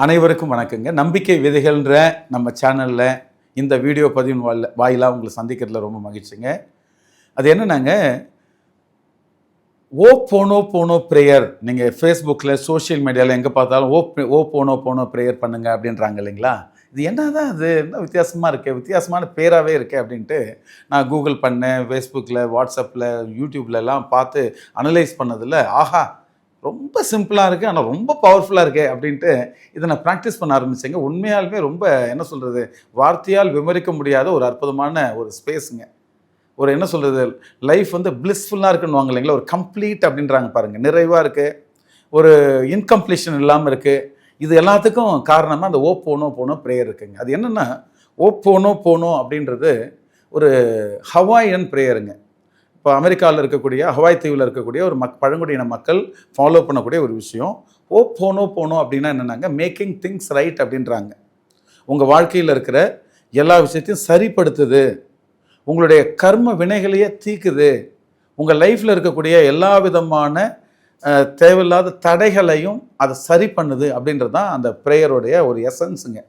அனைவருக்கும் வணக்கங்க. நம்பிக்கை விதைகள்ன்ற நம்ம சேனலில் இந்த வீடியோ பதிவின் வாயில் வாயிலாக உங்களை சந்திக்கிறதுல ரொம்ப மகிழ்ச்சிங்க. அது என்னன்னாங்க ஓ போனோ போனோ ப்ரேயர் நீங்கள் ஃபேஸ்புக்கில் சோஷியல் மீடியாவில் எங்கே பார்த்தாலும் ஓ ஓ போனோ போனோ ப்ரேயர் பண்ணுங்க அப்படின்றாங்க இல்லைங்களா? இது என்ன தான் அது? என்ன வித்தியாசமாக இருக்குது வித்தியாசமான பேராகவே இருக்கே அப்படின்ட்டு நான் கூகுள் பண்ணேன் ஃபேஸ்புக்கில் வாட்ஸ்அப்பில் யூடியூப்லலாம் பார்த்து அனலைஸ் பண்ணதில் ஆஹா ரொம்ப சிம்பிளாக இருக்குது ஆனால் ரொம்ப பவர்ஃபுல்லாக இருக்கே அப்படின்ட்டு இதை நான் ப்ராக்டிஸ் பண்ண ஆரம்பித்தேங்க உண்மையாலுமே ரொம்ப என்ன சொல்கிறது வார்த்தையால் விமரிக்க முடியாத ஒரு அற்புதமான ஒரு ஸ்பேஸுங்க ஒரு என்ன சொல்கிறது லைஃப் வந்து பிளிஸ்ஃபுல்லாக இருக்குன்னு இல்லைங்களா? ஒரு கம்ப்ளீட் அப்படின்றாங்க பாருங்கள் நிறைவாக இருக்குது ஒரு இன்கம்ப்ளீஷன் இல்லாமல் இருக்குது இது எல்லாத்துக்கும் காரணமாக அந்த ஓ போனோ போனோ ப்ரேயர் இருக்குங்க. அது என்னென்னா ஓ போனோ போனோ அப்படின்றது ஒரு ஹவாயன் ப்ரேயருங்க இப்போ அமெரிக்காவில் இருக்கக்கூடிய ஹவாய் தீவில் இருக்கக்கூடிய ஒரு மக் பழங்குடியின மக்கள் ஃபாலோ பண்ணக்கூடிய ஒரு விஷயம். ஓ போனோ போனோ அப்படின்னா என்னென்னாங்க? மேக்கிங் திங்ஸ் ரைட் அப்படின்றாங்க. உங்கள் வாழ்க்கையில் இருக்கிற எல்லா விஷயத்தையும் சரிப்படுத்துது. உங்களுடைய கர்ம வினைகளையே தீக்குது. உங்கள் லைஃப்பில் இருக்கக்கூடிய எல்லா விதமான தேவையில்லாத தடைகளையும் அதை சரி பண்ணுது அப்படின்றது தான் அந்த ப்ரேயருடைய ஒரு எசன்ஸுங்க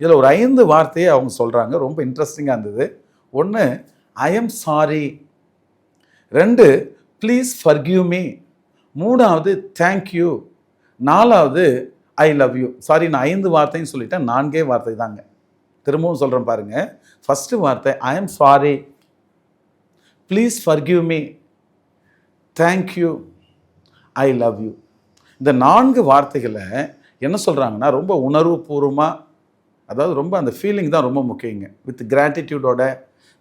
இதில் ஒரு ஐந்து வார்த்தையை அவங்க சொல்கிறாங்க ரொம்ப இன்ட்ரெஸ்டிங்காக இருந்தது. ஒன்று ஐ எம் சாரி ரெண்டு ப்ளீஸ் ஃபர்கியூ மீ மூணாவது தேங்க்யூ நாலாவது ஐ லவ் யூ சாரி நான் ஐந்து வார்த்தைன்னு சொல்லிட்டேன். நான்கே வார்த்தை தாங்க. திரும்பவும் சொல்கிறேன் பாருங்கள் ஃபஸ்ட்டு வார்த்தை I am sorry please forgive me thank you I love you இந்த நான்கு வார்த்தைகளை என்ன சொல்கிறாங்கன்னா ரொம்ப உணர்வுபூர்வமாக அதாவது ரொம்ப அந்த ஃபீலிங் தான் ரொம்ப முக்கியங்க. வித் கிராட்டிடியூடோட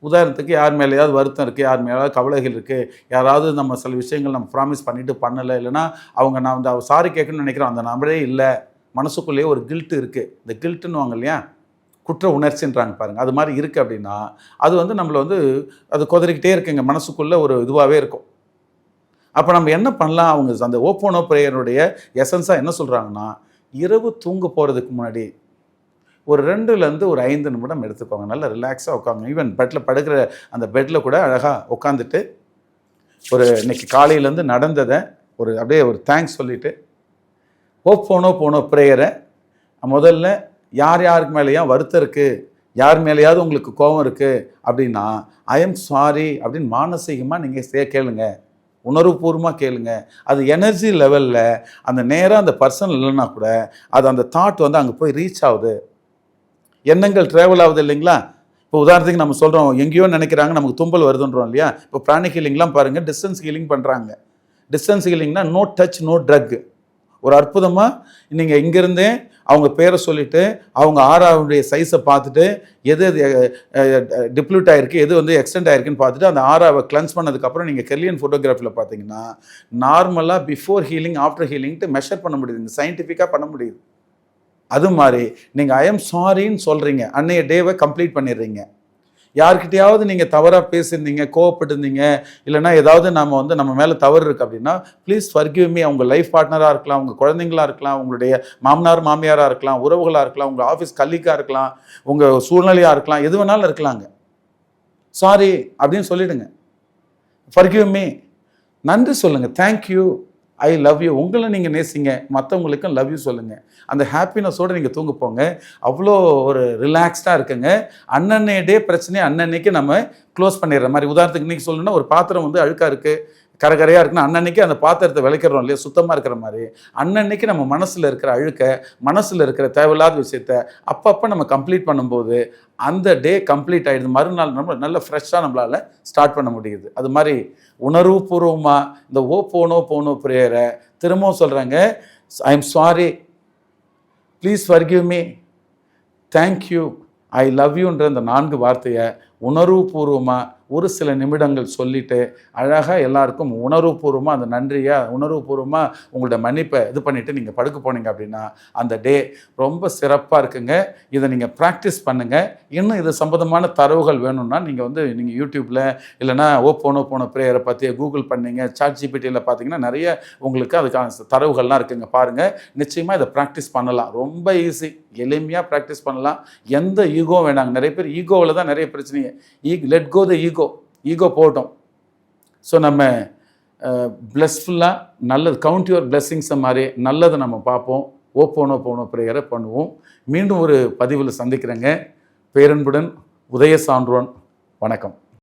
உதாரணத்துக்கு யார் மேலேயாவது வருத்தம் இருக்குது யார் மேலேயாவது கவலைகள் இருக்குது யாராவது நம்ம சில விஷயங்கள் நம்ம ப்ராமிஸ் பண்ணிவிட்டு பண்ணலை இல்லைன்னா அவங்க நான் வந்து அவள் சாரி கேட்கணும்னு நினைக்கிறோம் அந்த நம்பரே இல்லை. மனசுக்குள்ளேயே ஒரு கில்ட்டு இருக்குது இந்த கில்ட்டுன்னு வாங்க இல்லையா? குற்ற உணர்ச்சின்றாங்க பாருங்கள் அது மாதிரி இருக்குது அப்படின்னா அது வந்து நம்மளை வந்து அது குதறிக்கிட்டே இருக்குங்க. மனசுக்குள்ளே ஒரு இதுவாகவே இருக்கும். அப்போ நம்ம என்ன பண்ணலாம்? அவங்க அந்த ஓப்போனோ ப்ரேயருடைய எசன்ஸாக என்ன சொல்கிறாங்கன்னா இரவு தூங்க போகிறதுக்கு முன்னாடி ஒரு ரெண்டுலேருந்து ஒரு ஐந்து நிமிடம் எடுத்துக்கோங்க. நல்லா ரிலாக்ஸாக உட்காங்க ஈவன் பெட்டில் படுக்கிற அந்த பெட்டில் கூட அழகாக உட்காந்துட்டு ஒரு இன்னைக்கு காலையிலேருந்து நடந்ததை ஒரு அப்படியே ஒரு தேங்க்ஸ் சொல்லிவிட்டு ஓ போனோ போனோ ப்ரேயரை முதல்ல யார் யாருக்கு மேலேயும் வருத்தம் இருக்குது யார் மேலேயாவது உங்களுக்கு கோபம் இருக்குது அப்படின்னா ஐ எம் சாரி அப்படின்னு மானசீகமாக நீங்கள் சே கேளுங்க. உணர்வுபூர்வமாக கேளுங்க. அது எனர்ஜி லெவலில் அந்த நேராக அந்த பர்சன் இல்லைன்னா கூட அது அந்த தாட் வந்து அங்கே போய் ரீச் ஆகுது. எண்ணங்கள் ட்ராவல் ஆகுது இல்லைங்களா? இப்போ உதாரணத்துக்கு நம்ம சொல்கிறோம் எங்கேயோ நினைக்கிறாங்க நமக்கு தும்பல் வருதுன்றோம் இல்லையா? இப்போ பிராணி ஹீலிங்லாம் பாருங்கள் டிஸ்டன்ஸ் ஹீலிங் பண்ணுறாங்க டிஸ்டன்ஸ் ஹீலிங்னா நோ டச் நோ ட்ரக் ஒரு அற்புதமாக நீங்கள் இங்கேருந்தே அவங்க பேரை சொல்லிவிட்டு அவங்க ஆறாவுடைய சைஸை பார்த்துட்டு எது எது டிப்ளூட் ஆகிருக்கு எது வந்து எக்ஸ்டெண்ட் ஆகிருக்குன்னு பார்த்துட்டு அந்த ஆறாவை கிளன்ஸ் பண்ணதுக்கப்புறம் நீங்கள் கெல்லியன் ஃபோட்டோகிராஃபியில் பார்த்தீங்கன்னா நார்மலாக பிஃபோர் ஹீலிங் ஆஃப்டர் ஹீலிங்ட்டு மெஷர் பண்ண முடியுது. சயின்டிஃபிக்காக பண்ண முடியுது. அது மாதிரி நீங்கள் ஐ எம் சாரின்னு சொல்கிறீங்க அன்னைய டேவை கம்ப்ளீட் பண்ணிடுறீங்க. யார்கிட்டையாவது நீங்கள் தவறாக பேசியிருந்தீங்க கோவப்பட்டிருந்தீங்க இல்லைன்னா ஏதாவது நம்ம வந்து நம்ம மேலே தவறு இருக்குது அப்படின்னா ப்ளீஸ் ஃபர்கிவ் மீ அவங்க லைஃப் பார்ட்னராக இருக்கலாம் உங்கள் குழந்தைங்களா இருக்கலாம் உங்களுடைய மாமனார் மாமியாராக இருக்கலாம் உறவுகளாக இருக்கலாம் உங்கள் ஆஃபீஸ் கல்லிக்காக இருக்கலாம் உங்கள் சூழ்நிலையாக இருக்கலாம் எது வேணாலும் இருக்கலாங்க. சாரி அப்படின்னு சொல்லிவிடுங்க ஃபர்கிவ் மீ நன்றி சொல்லுங்கள் தேங்க்யூ ஐ லவ் யூ உங்களை நீங்கள் நேசிங்க. மற்றவங்களுக்கும் லவ் யூ சொல்லுங்கள் அந்த ஹாப்பினஸோடு நீங்கள் தூங்க போங்க. அவ்வளோ ஒரு ரிலாக்ஸ்டாக இருக்குங்க. அன்னன்னைய டே பிரச்சனையை அன்னன்னைக்கு நம்ம க்ளோஸ் பண்ணிடுற மாதிரி. உதாரணத்துக்கு இன்றைக்கி சொல்லணும்னா ஒரு பாத்திரம் வந்து அழுக்காக இருக்குது கரகரையாக இருக்குன்னா அன்னன்னைக்கு அந்த பாத்திரத்தை விளக்கிறோம் இல்லையா? சுத்தமாக இருக்கிற மாதிரி. அன்னன்னைக்கு நம்ம மனசில் இருக்கிற அழுக்க மனசில் இருக்கிற தேவையில்லாத விஷயத்த அப்பப்போ நம்ம கம்ப்ளீட் பண்ணும்போது அந்த டே கம்ப்ளீட் ஆகிடுது மறுநாள் நம்ம நல்ல ஃப்ரெஷ்ஷாக நம்மளால் ஸ்டார்ட் பண்ண முடியுது. அது மாதிரி உணர்வுபூர்வமாக இந்த ஓ போனோ போனோ ப்ரேயரை திரும்பவும் சொல்கிறாங்க I am sorry please forgive me thank you I love யூன்ற அந்த நான்கு வார்த்தையை உணர்வுபூர்வமாக ஒரு சில நிமிடங்கள் சொல்லிட்டு அழகாக எல்லாருக்கும் உணர்வுபூர்வமாக அந்த நன்றியை உணர்வுபூர்வமாக உங்களோட மன்னிப்பை இது பண்ணிவிட்டு நீங்கள் படுக்க போனீங்க அப்படின்னா அந்த டே ரொம்ப சிறப்பாக இருக்குங்க. இதை நீங்கள் ப்ராக்டிஸ் பண்ணுங்கள் இன்னும் இது சம்மந்தமான தரவுகள் வேணும்னா நீங்கள் வந்து நீங்கள் யூடியூப்பில் இல்லைனா ஓ போனோ போன ப்ரேயரை பற்றி கூகுள் பண்ணீங்க சாட் ஜிபிடியில் பார்த்தீங்கன்னா நிறைய உங்களுக்கு அதுக்கான தரவுகள்லாம் இருக்குங்க. பாருங்கள் நிச்சயமாக இதை ப்ராக்டிஸ் பண்ணலாம். ரொம்ப ஈஸி எளிமையாக ப்ராக்டிஸ் பண்ணலாம். எந்த ஈகோ வேணாங்க. நிறைய பேர் ஈகோவில் தான் நிறைய பிரச்சனைங்க. ஈ let go the ego ego போகட்டும் ஸோ நம்ம பிளஸ்ஃபுல்லாக நல்லது கவுண்ட் யுவர் பிளெஸ்ஸிங்ஸை மாதிரி நல்லதை நம்ம பார்ப்போம். ஓ போனோ போனோ ப்ரேயரை பண்ணுவோம். மீண்டும் ஒரு பதிவில் சந்திக்கிறேங்க. பேரன்புடன் உதய சான்றோன் வணக்கம்.